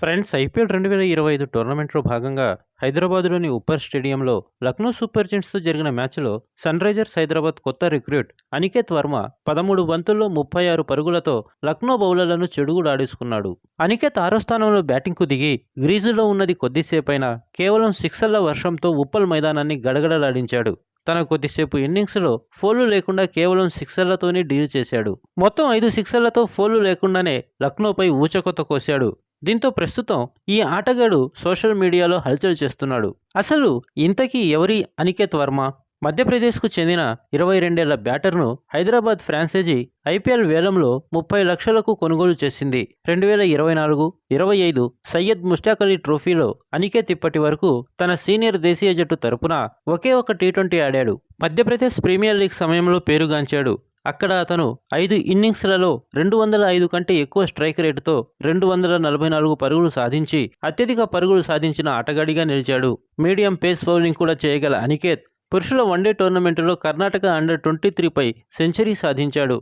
Friends IPL రెండు వేల ఇరవై ఐదు టోర్నమెంట్లో భాగంగా హైదరాబాద్లోని ఉప్పర్ స్టేడియంలో లక్నో సూపర్ జెంట్స్తో జరిగిన మ్యాచ్లో సన్ రైజర్స్ హైదరాబాద్ కొత్త రిక్రూట్ అనికేత్ వర్మ పదమూడు బంతుల్లో ముప్పై ఆరు పరుగులతో లక్నో బౌలర్లను చెడుగుడాడేసుకున్నాడు అనికేత్ ఆరో స్థానంలో బ్యాటింగ్కు దిగి గ్రీజులో ఉన్నది కొద్దిసేపైనా కేవలం సిక్సర్ల వర్షంతో ఉప్పల్ మైదానాన్ని గడగడలాడించాడు. తన కొద్దిసేపు ఇన్నింగ్స్లో ఫోర్లు లేకుండా కేవలం సిక్సర్లతోనే డీల్ చేశాడు. మొత్తం ఐదు సిక్సర్లతో ఫోర్లు లేకుండానే లక్నోపై ఊచకొత్త కోశాడు. దీంతో ప్రస్తుతం ఈ ఆటగాడు సోషల్ మీడియాలో హల్చల్ చేస్తున్నాడు. అసలు ఇంతకీ ఎవరి అనికేత్ వర్మ? మధ్యప్రదేశ్కు చెందిన ఇరవై రెండేళ్ళ బ్యాటర్ను హైదరాబాద్ ఫ్రాంచైజీ ఐపీఎల్ వేలంలో ముప్పై లక్షలకు కొనుగోలు చేసింది. రెండు వేల ఇరవై నాలుగు ఇరవై ఐదు సయ్యద్ ముష్టాక్ అలీ ట్రోఫీలో అనికేత్ ఇప్పటి వరకు తన సీనియర్ దేశీయ జట్టు తరపున ఒకే ఒక టీ ట్వంటీ ఆడాడు. మధ్యప్రదేశ్ ప్రీమియర్ లీగ్ సమయంలో పేరుగాంచాడు. అక్కడ అతను ఐదు ఇన్నింగ్స్లలో రెండు వందల ఐదు కంటే ఎక్కువ స్ట్రైక్ రేటుతో రెండు వందల నలభై నాలుగు పరుగులు సాధించి అత్యధిక పరుగులు సాధించిన ఆటగాడిగా నిలిచాడు. మీడియం పేస్ బౌలింగ్ కూడా చేయగల అనికేత్ పురుషుల వన్డే టోర్నమెంటులో కర్ణాటక అండర్ ట్వంటీ త్రీపై సెంచరీ సాధించాడు.